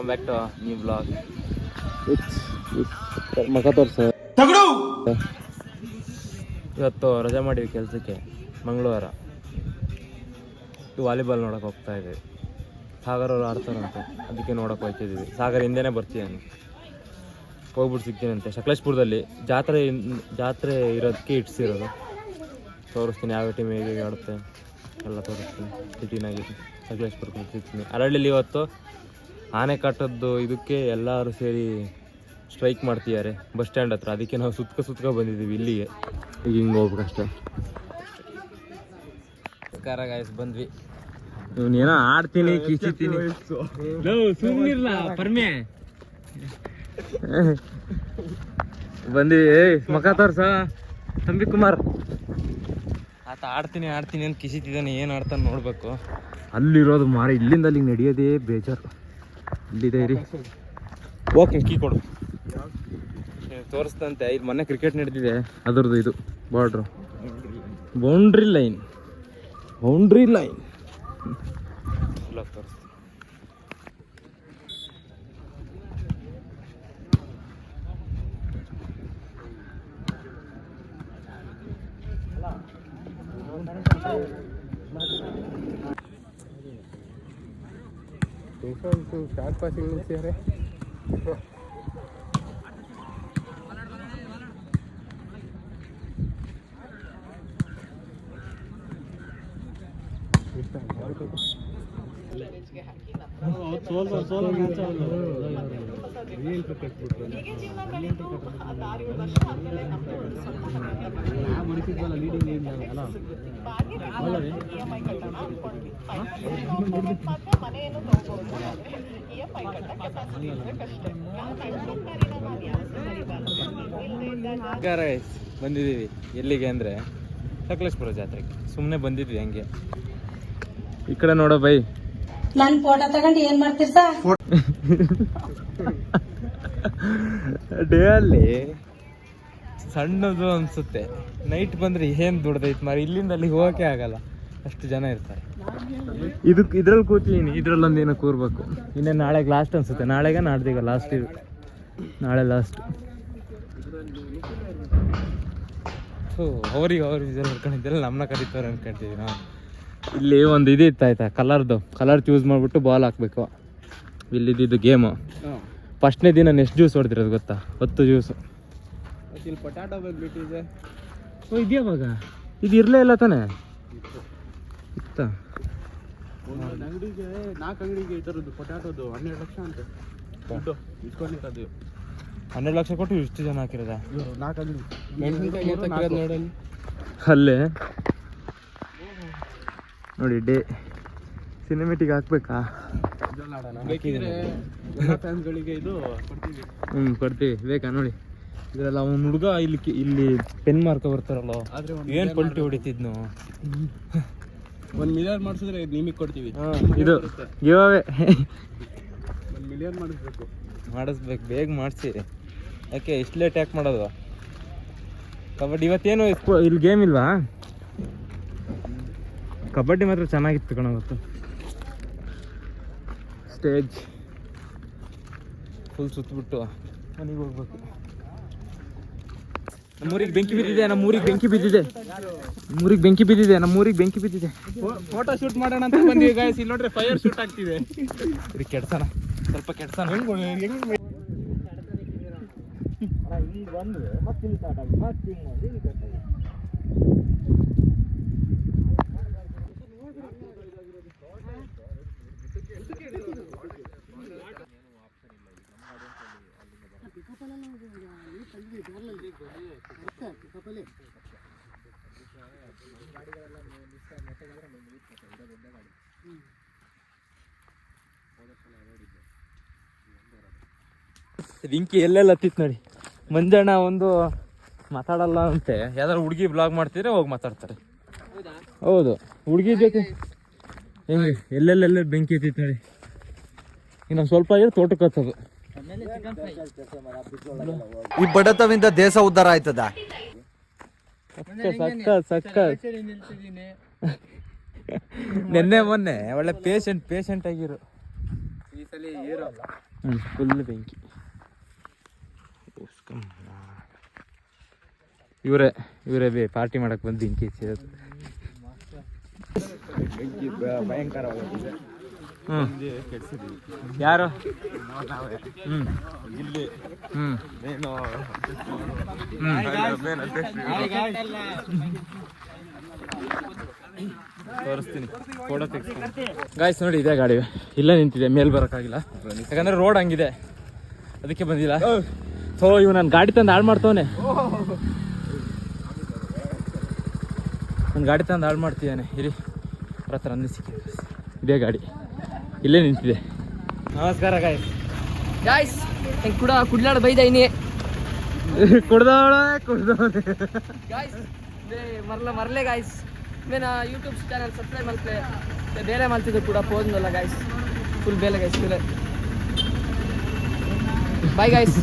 Welcome back to new blog ಮಗ ತೋರ್ಸ. ಇವತ್ತು ರಜೆ ಮಾಡಿವಿ ಕೆಲಸಕ್ಕೆ ಮಂಗಳವಾರ. ವಾಲಿಬಾಲ್ ನೋಡಕ್ಕೆ ಹೋಗ್ತಾ ಇದ್ದೀವಿ ಸಾಗರ್ ಅವರು ಆಡ್ತಾರಂತೆ ಅದಕ್ಕೆ ನೋಡಕ್ಕೆ ಹೋಗ್ತಿದ್ದೀವಿ ಸಾಗರ್ ಹಿಂದೆನೇ ಬರ್ತೀನಿ ಹೋಗ್ಬಿಟ್ಟು ಸಿಗ್ತೀನಂತೆ. ಸಕಲೇಶ್ಪುರದಲ್ಲಿ ಜಾತ್ರೆ ಇನ್- ಜಾತ್ರೆ ಇರೋದಕ್ಕೆ ಇಟ್ಸಿರೋದು ತೋರಿಸ್ತೀನಿ ಯಾವ ಟೀಮ್ ಹೇಗೆ ಹೇಗೆ ಆಡುತ್ತೆ. ಎಲ್ಲ ತೋರಿಸ್ತೀನಿ. ಸಿಟಿನಾಗಿ ಸಕಲೇಶ್ಪುರಕ್ಕೆ ಸಿಗ್ತೀನಿ ಅರಳ್ಳಿಲಿ ಇವತ್ತು ಆನೆ ಕಟ್ಟದ್ದು ಇದಕ್ಕೆ ಎಲ್ಲರೂ ಸೇರಿ ಸ್ಟ್ರೈಕ್ ಮಾಡ್ತಿದ್ದಾರೆ ಬಸ್ ಸ್ಟ್ಯಾಂಡ್ ಹತ್ರ. ಅದಕ್ಕೆ ನಾವು ಸುತ್ಕ ಸುತ್ಕ ಬಂದಿದ್ದೀವಿ ಇಲ್ಲಿಗೆ. ಈಗ ಹಿಂಗೆ ಹೋಗ್ಬೇಕಷ್ಟೆ ನಮಸ್ಕಾರ ಗಾಯಸ್ ಬಂದ್ವಿ. ಇವನೇನೋ ಆಡ್ತೀನಿ ಕಿಸಿತೀನಿ. ಸುಮ್ಮನಿರ್ಲ ಪರ್ಮೆ. ಬಂದಿ ಮಕ ತೋರ್ಸ. ತಂಬಿ ಕುಮಾರ್. ಆತ ಆಡ್ತೀನಿ ಆಡ್ತೀನಿ ಅಂತ ಕಿಸಿತಿದ್ದಾನೆ ಏನು ಆಡ್ತಾನೆ ನೋಡ್ಬೇಕು. ಅಲ್ಲಿರೋದು ಮಾರಿ ಇಲ್ಲಿಂದ ಅಲ್ಲಿಗೆ ನಡೆಯೋದೇ ಬೇಜಾರು. ಇಲ್ಲಿದೆ ರೀ ಓಕೆ ಕೀ ಕೊಡು ತೋರಿಸ್ತಂತೆ ಇದು ಮೊನ್ನೆ ಕ್ರಿಕೆಟ್ ನಡೆದಿದೆ. ಅದರದ್ದು ಇದು border boundary line boundary line ఇంకా శార్ట్ పాసింగ్ నుంచి ಬಂದಿದ್ದೀವಿ. ಎಲ್ಲಿಗೆ ಅಂದರೆ ಸಕಲೇಶ್ಪುರ ಜಾತ್ರೆಗೆ. ಸುಮ್ಮನೆ ಬಂದಿದ್ವಿ ಹಂಗೆ. ಈ ಕಡೆ ನೋಡೋ ಬೈ. ನನ್ ಫೋಟೋ ತಗೊಂಡು ಏನ್ ಮಾಡ್ತೀರ ಡೇ ಅಲ್ಲಿ ಸಣ್ಣದು ಅನ್ಸುತ್ತೆ. ನೈಟ್ ಬಂದ್ರೆ ಏನ್ ದುಡ್ದೈತ್ ಮಾರಿ ಇಲ್ಲಿಂದ ಅಲ್ಲಿ ಹೋಗಕ್ಕೆ ಆಗಲ್ಲ. ಅಷ್ಟು ಜನ ಇರ್ತಾರೆ. ಇದಕ್ಕೆ ಇದ್ರಲ್ಲಿ ಕೂತೀನಿ ಇದ್ರಲ್ಲೊಂದು ಏನೋ ಕೂರ್ಬೇಕು. ಇನ್ನೇ ನಾಳೆಗೆ ಲಾಸ್ಟ್ ಅನ್ಸುತ್ತೆ. ನಾಳೆಗೆ ನಾಡ್ದೀಗ? ಲಾಸ್ಟ್ ಇದು. ನಾಳೆ ಲಾಸ್ಟ್ ಅವ್ರಿಗೆ ಅವ್ರಿಗೆ ವಿಜಲ್ ಹೊಡ್ಕೊಂಡಿದ್ದೆಲ್ಲ ನಮ್ಮನ್ನ ಕರೀತಾರೆ ಅನ್ಕೊಂತೀವಿ ನಾವು ಇಲ್ಲಿ ಒಂದು ಇದು ಇತ್ತು ಆಯ್ತಾ ಕಲರ್ದು. ಕಲರ್ ಚೂಸ್ ಮಾಡಿಬಿಟ್ಟು ಬಾಲ್ ಹಾಕ್ಬೇಕು. ಇಲ್ಲಿದ್ದು ಗೇಮು ಫಸ್ಟ್ನೇ ದಿನ ನೆಕ್ಸ್ಟ್ ಜ್ಯೂಸ್ ಹೊಡೆದಿರೋದು ಗೊತ್ತಾ? ಹತ್ತು ಜ್ಯೂಸು ಇಲ್ಲಿ ಪೊಟ್ಯಾಟೊ ಬಂದ್ಬಿಟ್ಟಿದೆ ಓ ಮಗ ಇದು ಇರಲೇ ಇಲ್ಲ ತಾನೆ? ಇತ್ತ. ಅಂಗಡಿಗೆ ನಾಲ್ಕು ಅಂಗಡಿಗೆ ಈ ಥರದ್ದು ಪೊಟ್ಯಾಟೋದು ಹನ್ನೆರಡು ಲಕ್ಷ ಅಂತ. ದುಡ್ಡು ಇಟ್ಕೊಂಡಿರೋದು ಹನ್ನೆರಡು ಲಕ್ಷ ಕೊಟ್ಟು ಇಷ್ಟು ಜನ ಹಾಕಿರೋದ? ನಾಲ್ಕು ಅಂಗಡಿ. ಅಲ್ಲೇ. ನೋಡಿ ಡೇ ಸಿನಿಮೆಟಿಕ್ ಹಾಕ್ಬೇಕಾ? ಹ್ಞೂ ಕೊಡ್ತೀವಿ. ಬೇಕಾ ನೋಡಿ. ಇದ್ರಲ್ಲ ಅವ್ನ ಹುಡುಗ ಇಲ್ಲಿ ಇಲ್ಲಿ ಪೆನ್ ಮಾರ್ಕ ಬರ್ತಾರಲ್ಲ. ಏನ್ ಪಲ್ಟಿ ಹೊಡಿತಿದ್ನು ಒಂದು ಮಿಲಿಯನ್ ಮಾಡಿಸಿದ್ರೆ ನಿಮಗೆ ಕೊಡ್ತೀವಿ. ಇದು ಗಿವವೇ ಒಂದು ಮಿಲಿಯನ್ ಮಾಡಿಸ್ಬೇಕು. ಮಾಡಿಸ್ಬೇಕು. ಬೇಗ ಮಾಡಿಸಿ. ಯಾಕೆ ಇಷ್ಟು ಲೇಟ್ ಯಾಕೆ ಮಾಡೋದು? ಕಬಡ್ಡಿ ಇವತ್ತೇನು ಇಲ್ಲಿ ಗೇಮ್ ಇಲ್ವಾ? ಕಬಡ್ಡಿ ಮಾತ್ರ ಚೆನ್ನಾಗಿತ್ತು ಕಣ ಗೊತ್ತು ಸ್ಟೇಜ್ ಫುಲ್ ಸುತ್ತಬಿಟ್ಟು ಮನೆಗೆ ಹೋಗ್ಬೇಕು. ನಮ್ಮೂರಿಗೆ ಬೆಂಕಿ ಬಿದ್ದಿದೆ ನಮ್ಮೂರಿಗೆ ಬೆಂಕಿ ಬಿದ್ದಿದೆ. ನಮ್ಮೂರಿಗೆ ಬೆಂಕಿ ಬಿದ್ದಿದೆ ನಮ್ಮೂರಿಗೆ ಬೆಂಕಿ ಬಿದ್ದಿದೆ. ಫೋಟೋ ಶೂಟ್ ಮಾಡೋಣ ಅಂತ ಬಂದಿವಿ ಗಾಯಸ್ ಇಲ್ಲಿ ನೋಡ್ರಿ ಫೈರ್ ಶೂಟ್ ಆಗ್ತಿದೆ. ಇದು ಕೆಡ್ಸಣ ಸ್ವಲ್ಪ ಕೆಡ್ಸಣ. ರಿಂಕಿ ಎಲ್ಲೆಲ್ಲ ಹತ್ತಿತ್ತು ನೋಡಿ. ಮಂಜಣ್ಣ ಒಂದು ಮಾತಾಡಲ್ಲ ಅಂತೆ. ಯಾವ್ದಾರು ಹುಡುಗಿ ಬ್ಲಾಗ್ ಮಾಡ್ತಿದ್ರೆ ಹೋಗಿ ಮಾತಾಡ್ತಾರೆ. ಹೌದು. ಹುಡುಗಿ ಜೊತೆ ಹೆಂಗೆ ಎಲ್ಲೆಲ್ಲೆಲ್ಲ ಬೆಂಕಿ ಹತ್ತಿತ್ತು ನೋಡಿ. ಇನ್ನು ಸ್ವಲ್ಪ ಇದೆ ತೋಟಕ್ಕೆ ಹತ್ತದು. ಈ ಬಡತವಿಂದ ದೇಶ ಉದ್ಧಾರ ಆಯ್ತದ? ಸಕ್ಕ ಸಕ್ಕ ನಿನ್ನೆ ಮೊನ್ನೆ. ಒಳ್ಳೆ ಪೇಷಂಟ್ ಪೇಷಂಟ್ ಆಗಿರು. ಫುಲ್ ಬೆಂಕಿ. ಇವರೇ ಇವರೇ ಬೇ ಪಾರ್ಟಿ ಮಾಡಕ್ ಬಂದು ಬೆಂಕಿ ಹಚ್ಚಿರೋದು. ಹ್ಮ್. ಯಾರು? ಹ್ಞೂ ಹ್ಞೂ ಏನು ತೋರಿಸ್ತೀನಿ. ಫೋಟೋ ತೆಗಿಸ್ತೀನಿ. ಗಾಯ್ಸ್ ನೋಡಿ, ಇದೆ ಗಾಡಿ. ಇಲ್ಲ ನಿಂತಿದೆ, ಮೇಲ್ ಬರೋಕ್ಕಾಗಿಲ್ಲ. ಯಾಕಂದ್ರೆ ರೋಡ್ ಹಂಗಿದೆ. ಅದಕ್ಕೆ ಬಂದಿಲ್ಲ. ಸೊ ಇವ್ ನಾನು ಗಾಡಿ ತಂದು ಹಾಳು ಮಾಡ್ತವನೆ. ನನ್ನ ಗಾಡಿ ತಂದು ಹಾಳು ಮಾಡ್ತಿದ್ದಾನೆ ಇರಿ, ಅವ್ರ ಹತ್ರ ಸಿಕ್ಕಿದೆ ಇದೇ ಗಾಡಿ. ಇಲ್ಲೇ ನಿಂತಿದೆ. ನಮಸ್ಕಾರ ಗಾಯ್ಸ್ ಗಾಯ್ಸ್ ಹೆಂಗ್ ಕೂಡ ಕುಡ್ಲಾಡ ಬೈದ ಇನ್ನಿ. ಕುಡ್ದವಳ ಕುಡ್ದವಳೆ. ಗಾಯ್ಸ್ ಮರ್ಲ ಮರ್ಲೆ ಗಾಯ್ಸ್ ಮೇನ ಯೂಟ್ಯೂಬ್ ಚಾನಲ್ ಸಬ್ಸ್ಕ್ರೈಬ್ ಮಾಡ್ತೆ ಬೇರೆ ಮಾಡ್ತಿದ್ದು ಕೂಡ ಪೋದ್ನಲ್ಲ ಗಾಯ್ಸ್ ಫುಲ್ ಬೇಲೆ ಗಾಯ್ಸ್ ಬಾಯ್ ಗಾಯ್ಸ್